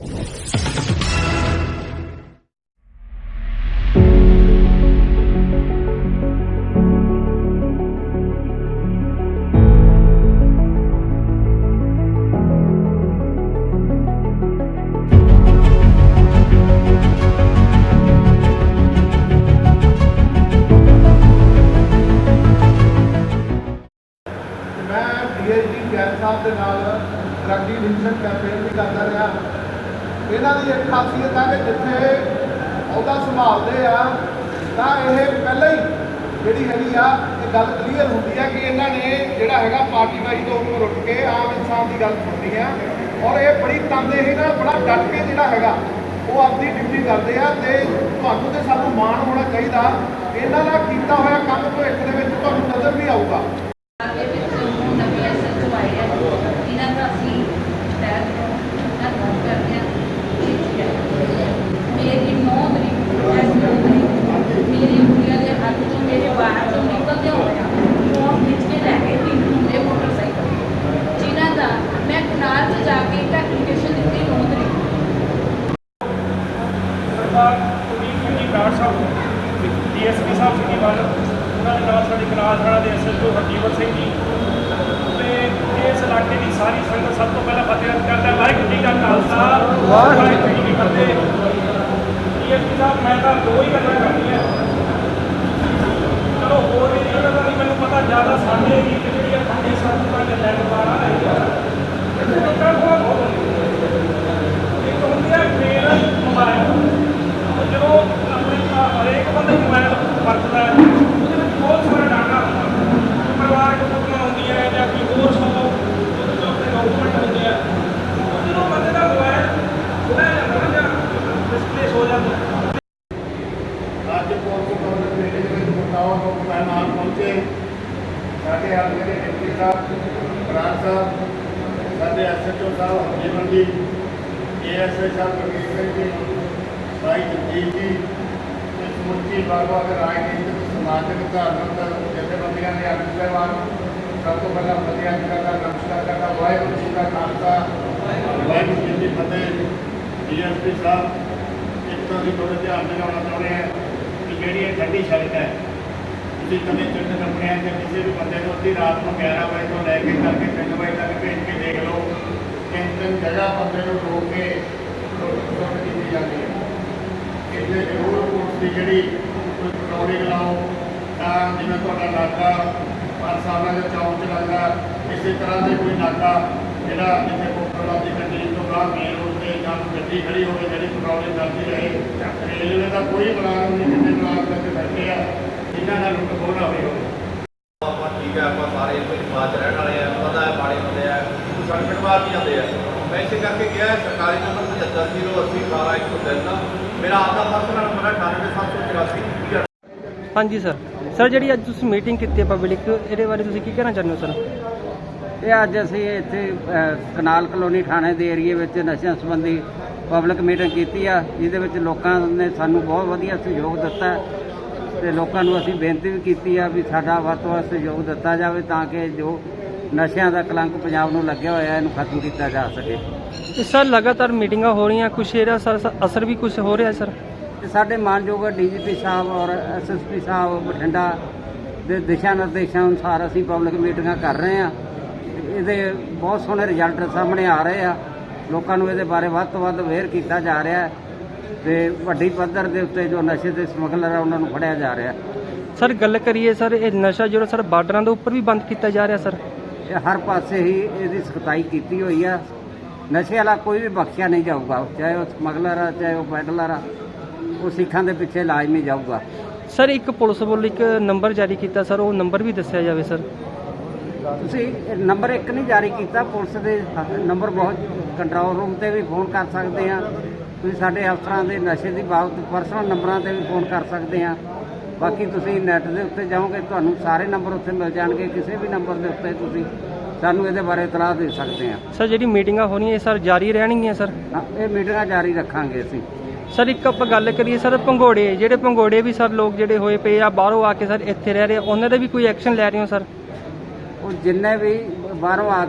ਮੈਂ ਡੀਐਸਪੀ ਜੈਨ ਸਾਹਿਬ ਦੇ ਨਾਲ ਡਰੱਗ ਦੀ ਡਿਵੀਜ਼ਨ ਕੈਂਪੇਨ ਵੀ ਕਰਦਾ ਰਿਹਾ ਇਹਨਾਂ ਦੀ ਇੱਕ ਖਾਸੀਅਤ ਆ ਕਿ ਜਿੱਥੇ ਅਹੁਦਾ ਸੰਭਾਲਦੇ ਆ, ਤਾਂ ਇਹ ਪਹਿਲਾਂ ਹੀ ਜਿਹੜੀ ਹੈਗੀ ਆ, ਇਹ ਗੱਲ ਕਲੀਅਰ ਹੁੰਦੀ ਆ ਕਿ ਇਹਨਾਂ ਨੇ ਜਿਹੜਾ ਹੈਗਾ ਪਾਰਟੀ ਵਾਈ ਤੋਂ ਉੱਪਰ ਉੱਠ ਕੇ ਆਮ ਇਨਸਾਨ ਦੀ ਗੱਲ ਸੁਣਨੀ ਆ। ਔਰ ਇਹ ਬੜੀ ਤਨਦੇਹੀ ਨਾਲ ਬੜਾ ਡਟ ਕੇ ਜਿਹੜਾ ਹੈਗਾ, ਉਹ ਆਪਣੀ ਡਿਊਟੀ ਕਰਦੇ ਆ ਤੇ ਤੁਹਾਨੂੰ ਤੇ ਸਾਨੂੰ ਮਾਣ ਹੋਣਾ ਚਾਹੀਦਾ। ਇਹਨਾਂ ਦਾ ਕੀਤਾ ਹੋਇਆ ਕੰਮ ਭਵਿੱਖ ਦੇ ਵਿੱਚ ਤੁਹਾਨੂੰ ਨਜ਼ਰ ਵੀ ਆਊਗਾ ਅੱਗੇ ਵਿੱਚ ਹੁਣ ਨਵੇਂ ਐਸਐਚਓ ਆਏ ਆ ਇਹਨਾਂ ਦਾ ਅਸੀਂ ਤਹਿ ਦਿਲੋਂ ਧੰਨਵਾਦ ਕਰਦੇ ਹਾਂ ਠੀਕ ਹੈ ਮੇਰੀ ਨੌ ਤਰੀਕ ਐਸ ਨੌ ਤਰੀਕ ਮੇਰੀ ਕੁੜੀਆਂ ਦੇ ਹੱਥ ਤੋਂ ਮੇਰੇ ਬਾਹਰ ਤੋਂ ਨਿਕਲਦੇ ਹੋਇਆ ਫੋਨ ਖਿੱਚ ਕੇ ਲੈ ਗਏ ਤਿੰਨ ਮੁੰਡੇ ਮੋਟਰਸਾਈਕਲ ਜਿਨ੍ਹਾਂ ਦਾ ਮੈਂ ਕਨਾਲ 'ਚ ਜਾ ਕੇ ਇੱਕ ਐਪਲੀਕੇਸ਼ਨ ਦਿੱਤੀ ਨੌ ਤਰੀਕ ਨੂੰ। ਸਰਦਾਰ ਕੁਲਦੀਪ ਸਿੰਘ ਜੀ ਬਰਾੜ ਸਾਹਿਬ ਡੀਐਸਪੀ ਸਾਹਿਬ ਸਿੰਘ ਵੱਲ ਉਹਨਾਂ ਦੇ ਨਾਲ ਸਾਡੇ ਕਨਾਲ ਥਾਣਾ ਦੇ ਸਿੰਘ ਜੀ, ਤੇ ਇਸ ਇਲਾਕੇ ਦੀ ਸਾਰੀ ਸੰਗਤ ਸਭ ਤੋਂ ਪਹਿਲਾਂ ਫਤਿਹ ਕਰਦਾ ਹੈ। ਵਾਹਿਗੁਰੂ ਜੀ ਕਾ ਖਾਲਸਾ, ਵਾਹਿਗੁਰੂ ਜੀ ਕੀ ਫਤਿਹ। ਡੀਐਸਪੀ ਸਾਹਿਬ, ਮੈਂ ਤਾਂ ਦੋ ਹੀ ਗੱਲਾਂ ਕਰਨੀਆਂ ਚਲੋ ਹੋਰ ਵੀ ਇਹਨਾਂ ਦਾ ਨਹੀਂ ਮੈਨੂੰ ਪਤਾ ਜ਼ਿਆਦਾ ਸਾਡੇ ਵੀ ਜਿਹੜੀ ਆ ਠੰਡੀ ਸੰਸਥਾ ਦੇ ਲੈਣ ਵਾਲਾ ਹੈ ਇਹ ਲੋਕਾਂ ਕੋਲ ਬਹੁਤ ਹੁੰਦੀ ਇੱਕ ਹੁੰਦੀ ਹੈ ਮੇਲ ਮੋਬਾਈਲ ਉਹ ਜਦੋਂ ਆਪਣੇ ਘਰ ਹਰੇਕ ਬੰਦੇ ਮੋਬਾਈਲ ਵਰਤਦਾ ਹੈ ਉਹਦੇ ਵਿੱਚ ਬਹੁਤ ਸਾਰਾ ਡਾਟਾ ਹੁੰਦਾ ਹੈ ਪਰਿਵਾਰਕ ਫੋਟੋਆਂ ਹੁੰਦੀਆਂ ਹੈ ਜਾਂ ਕੋਈ ਹੋਰ ਸਭ ਉਹਦੇ ਵਿੱਚ ਆਪਣੇ ਡਾਕੂਮੈਂਟ ਹੁੰਦੇ ਆ ਉਹ ਜਦੋਂ ਬੰਦੇ ਦਾ ਮੋਬਾਈਲ ਖੁੱਲ੍ਹਾ ਜਾਂਦਾ ਨਾ ਜਾਂ ਡਿਸਪਲੇਸ ਹੋ ਜਾਂਦਾ ਅੱਜ ਪੁਲਿਸ ਕੋਲ ਮੇਲੇ ਦੇ ਵਿੱਚ ਮੁਕਾਵਾ ਤੋਂ ਮਹਿਮਾਨ ਪਹੁੰਚੇ ਸਾਡੇ ਹਲਕੇ ਦੇ ਡਿਪਟੀ ਸਾਹਿਬ ਪ੍ਰਾਂਤ ਸਾਹਿਬ, ਸਾਡੇ ਐਸਐਚਓ ਸਾਹਿਬ ਹਰਜੀਵਨ ਜੀ ਏਐਸਆਈ ਸਾਹਿਬ, ਗੁਰਮੀਤ ਸਿੰਘ ਜੀ, ਭਾਈ ਜਗਜੀਤ ਜੀ, ਤੇ ਸਮੁੱਚੀ ਬਾਗਵਾਗ ਰਾਜਨੀਤਿਕ ਸਮਾਜਿਕ ਧਾਰਮਿਕ ਜਥੇਬੰਦੀਆਂ ਦੇ ਆਗੂ ਸਹਿਬਾਨ, ਸਭ ਤੋਂ ਪਹਿਲਾਂ ਫਤਿਹ ਕਰਦਾ ਨਮਸਕਾਰ ਕਰਦਾ, ਵਾਹਿਗੁਰੂ ਜੀ ਕਾ ਖਾਲਸਾ, ਵਾਹਿਗੁਰੂ ਜੀ ਕੀ ਫਤਿਹ। ਡੀਐਸਪੀ ਸਾਹਿਬ, ਇੱਕ ਤਾਂ ਅਸੀਂ ਤੁਹਾਡੇ ਧਿਆਨ ਦਿਲਾਉਣਾ ਚਾਹੁੰਦੇ ਹਾਂ ਕਿ ਜਿਹੜੀ ਇਹ ਠੰਡੀ ਸੜਕ ਹੈ ਤੁਸੀਂ ਕਦੇ ਚਿੰਤ ਕੰਪਨੀਆਂ ਤੇ ਕਿਸੇ ਵੀ ਬੰਦੇ ਨੂੰ ਅੱਧੀ ਰਾਤ ਨੂੰ 11 ਵਜੇ ਤੋਂ ਲੈ ਕੇ ਕਰਕੇ 3 ਵਜੇ ਤੱਕ ਭੇਜ ਕੇ ਦੇਖ ਲਓ, ਤਿੰਨ ਤਿੰਨ ਜਗ੍ਹਾ ਬੰਦੇ ਨੂੰ ਰੋਕ ਕੇ ਲੁੱਟ ਕੀਤੀ ਜਾਂਦੀ ਹੈ। ਇਹਦੇ ਜ਼ਰੂਰ ਪੁਲਿਸ ਦੀ ਜਿਹੜੀ ਕੋਈ ਪੈਟਰੋਲਿੰਗ ਲਾਓ ਤਾਂ ਜਿਵੇਂ ਤੁਹਾਡਾ ਨਾਕਾ ਪਰ ਸਾਹਮਣੇ ਦੇ ਚੌਂਕ 'ਚ ਲੱਗਦਾ ਇਸੇ ਤਰ੍ਹਾਂ ਦੇ ਕੋਈ ਨਾਕਾ ਜਿਹੜਾ ਜਿੱਥੇ ਕੋਟਰਵਾਲ ਦੀ ਗੱਡੀ ਤੋਂ ਬਾਹਰ ਮੇਨ ਰੋਡ ਤੇ ਜਾਂ ਕੋਈ ਗੱਡੀ ਖੜੀ ਹੋਵੇ, ਜਿਹੜੀ ਪੈਟਰੋਲਿੰਗ ਕਰਦੀ ਰਹੇ, ਰੇਲਵੇ ਦਾ ਕੋਈ ਮੁਲਾਜ਼ਮ ਨਹੀਂ ਜਿੰਨੇ ਮੁਲਾਜ਼ਮ ਤੇ ਬੈਠੇ ਆ। ਇਹਨਾਂ ਨਾਲ ਲੁੱਟ ਖੋਹ ਨਾ ਹੋਈ ਹੋਵੇ। ਆਪਾਂ ਠੀਕ ਹੈ ਆਪਾਂ ਸਾਰੇ ਇੱਥੇ ਸਮਾਜ ਰਹਿਣ ਵਾਲੇ ਆ ਪਤਾ ਹੈ ਮਾੜੇ ਹੁੰਦੇ ਆ। ਕੁਝ ਸੰਕਟ ਮਾਰ ਵੀ ਜਾਂਦੇ ਆ। ਮੈਂ ਇਸੇ ਕਰਕੇ ਗਿਆ ਸਰਕਾਰੀ ਨੰਬਰ 75080 18103 ਮੇਰਾ ਆਪਦਾ ਪਰਸਨਲ ਨੰਬਰ ਹੈ 98784 ਹਾਂਜੀ ਸਰ ਸਰ ਜਿਹੜੀ ਅੱਜ ਤੁਸੀਂ ਮੀਟਿੰਗ ਕੀਤੀ ਹੈ ਪਬਲਿਕ ਇਹਦੇ ਬਾਰੇ ਤੁਸੀਂ ਕੀ ਕਹਿਣਾ ਚਾਹੁੰਦੇ ਹੋ ਸਰ ਇਹ ਅੱਜ ਅਸੀਂ ਇੱਥੇ ਅ, ਕਨਾਲ ਕਲੋਨੀ ਥਾਣੇ ਦੇ ਏਰੀਏ ਵਿੱਚ ਨਸ਼ਿਆਂ ਸੰਬੰਧੀ ਪਬਲਿਕ ਮੀਟਿੰਗ ਕੀਤੀ ਆ। ਜਿਹਦੇ ਵਿੱਚ ਲੋਕਾਂ ਨੇ ਸਾਨੂੰ ਬਹੁਤ ਵਧੀਆ ਸਹਿਯੋਗ ਦਿੱਤਾ। ਹੈ ਤੇ ਲੋਕਾਂ ਨੂੰ ਅਸੀਂ ਬੇਨਤੀ ਵੀ ਕੀਤੀ ਆ ਵੀ ਸਾਡਾ ਵੱਧ ਤੋਂ ਵੱਧ ਸਹਿਯੋਗ ਦਿੱਤਾ ਜਾਵੇ ਤਾਂ ਕਿ ਜੋ ਨਸ਼ਿਆਂ ਦਾ ਕਲੰਕ ਪੰਜਾਬ ਨੂੰ ਲੱਗਿਆ ਹੋਇਆ ਇਹਨੂੰ ਖਤਮ ਕੀਤਾ ਜਾ ਸਕੇ। ਤੇ ਸਰ ਲਗਾਤਾਰ ਮੀਟਿੰਗਾਂ ਹੋ ਰਹੀਆਂ ਕੁਛ ਇਹਦਾ ਸਰ ਸਰ ਅਸਰ ਵੀ ਕੁਛ ਹੋ ਰਿਹਾ ਸਰ? ਤੇ ਸਾਡੇ ਮਾਨਯੋਗ ਡੀਜੀਪੀ ਸਾਹਿਬ ਔਰ ਐਸਐਸਪੀ ਸਾਹਿਬ ਬਠਿੰਡਾ ਦੇ ਦਿਸ਼ਾ ਨਿਰਦੇਸ਼ਾਂ ਅਨੁਸਾਰ ਅਸੀਂ ਪਬਲਿਕ ਮੀਟਿੰਗਾਂ ਕਰ ਰਹੇ ਤੇ ਇਹਦੇ ਬਹੁਤ ਸੋਹਣੇ ਰਿਜ਼ਲਟ ਸਾਹਮਣੇ ਆ ਰਹੇ ਆ। ਲੋਕਾਂ ਨੂੰ ਇਹਦੇ ਬਾਰੇ ਵੱਧ ਤੋਂ ਵੱਧ ਅਵੇਅਰ ਕੀਤਾ ਜਾ ਰਿਹਾ ਹੈ। ਤੇ ਵੱਡੀ ਪੱਧਰ ਦੇ ਉੱਤੇ ਜੋ ਨਸ਼ੇ ਦੇ ਸਮਗਲਰ ਆ ਉਹਨਾਂ ਨੂੰ ਫੜਿਆ ਜਾ ਰਿਹਾ। ਸਰ ਗੱਲ ਕਰੀਏ ਸਰ ਇਹ ਨਸ਼ਾ ਜਿਹੜਾ ਸਰ ਬਾਰਡਰਾਂ ਦੇ ਉੱਪਰ ਵੀ ਬੰਦ ਕੀਤਾ ਜਾ ਰਿਹਾ ਸਰ? ਇਹ ਹਰ ਪਾਸੇ ਹੀ ਇਹਦੀ ਸਖਤਾਈ ਕੀਤੀ ਹੋਈ ਆ। ਨਸ਼ੇ ਵਾਲਾ ਕੋਈ ਵੀ ਬਖਸ਼ਿਆ ਨਹੀਂ ਜਾਊਗਾ ਚਾਹੇ ਉਹ ਸਮਗਲਰ ਆ ਚਾਹੇ ਉਹ ਪੈਡਲਰ ਆ ਉਹ ਸਿੱਖਾਂ ਦੇ ਪਿੱਛੇ ਲਾਜ਼ਮੀ ਜਾਊਗਾ। ਸਰ ਇੱਕ ਪੁਲਿਸ ਵੱਲੋਂ ਇੱਕ ਨੰਬਰ ਜਾਰੀ ਕੀਤਾ ਸਰ ਉਹ ਨੰਬਰ ਵੀ ਦੱਸਿਆ ਜਾਵੇ ਸਰ? ਤੁਸੀਂ ਨੰਬਰ ਇੱਕ ਨਹੀਂ ਜਾਰੀ ਕੀਤਾ ਪੁਲਿਸ ਦੇ ਨੰਬਰ ਬਹੁਤ ਕੰਟਰੋਲ ਰੂਮ ਤੇ ਵੀ ਫੋਨ ਕਰ ਸਕਦੇ ਆ। ਤੁਸੀਂ ਸਾਡੇ ਅਫਸਰਾਂ ਦੇ ਨਸ਼ੇ ਦੀ ਬਾਬਤ ਪਰਸਨਲ ਨੰਬਰਾਂ ਤੇ ਵੀ ਫੋਨ ਕਰ ਸਕਦੇ ਆ ਬਾਕੀ ਤੁਸੀਂ ਨੈਟ ਦੇ ਉੱਤੇ ਜਾਓਗੇ ਤੁਹਾਨੂੰ ਸਾਰੇ ਨੰਬਰ ਉੱਥੇ ਮਿਲ ਜਾਣਗੇ ਕਿਸੇ ਵੀ ਨੰਬਰ ਦੇ ਉੱਤੇ ਤੁਸੀਂ ਸਾਨੂੰ ਇਹਦੇ ਬਾਰੇ ਇਤਲਾਹ ਦੇ ਸਕਦੇ ਆ ਸਰ ਜਿਹੜੀ ਮੀਟਿੰਗਾਂ ਹੋਣੀਆਂ ਇਹ ਸਰ ਜਾਰੀ ਰਹਿਣਗੀਆਂ ਸਰ? ਹਾਂ, ਇਹ ਮੀਟਿੰਗਾਂ ਜਾਰੀ ਰੱਖਾਂਗੇ ਅਸੀਂ। ਸਰ ਇੱਕ ਆਪਾਂ ਗੱਲ ਕਰੀਏ ਸਰ ਪੰਘੋੜੇ ਜਿਹੜੇ ਪੰਘੋੜੇ ਵੀ ਸਰ ਲੋਕ ਜਿਹੜੇ ਹੋਏ ਪਏ ਆ ਬਾਹਰੋਂ ਆ ਕੇ ਸਰ ਇੱਥੇ ਰਹਿ ਰਹੇ ਆ, ਉਹਨਾਂ ਦੇ ਵੀ ਕੋਈ ਐਕਸ਼ਨ ਲੈ ਰਹੇ ਹੋ ਸਰ? ਉਹ ਜਿੰਨੇ ਵੀ ਬਾਹਰੋਂ ਆ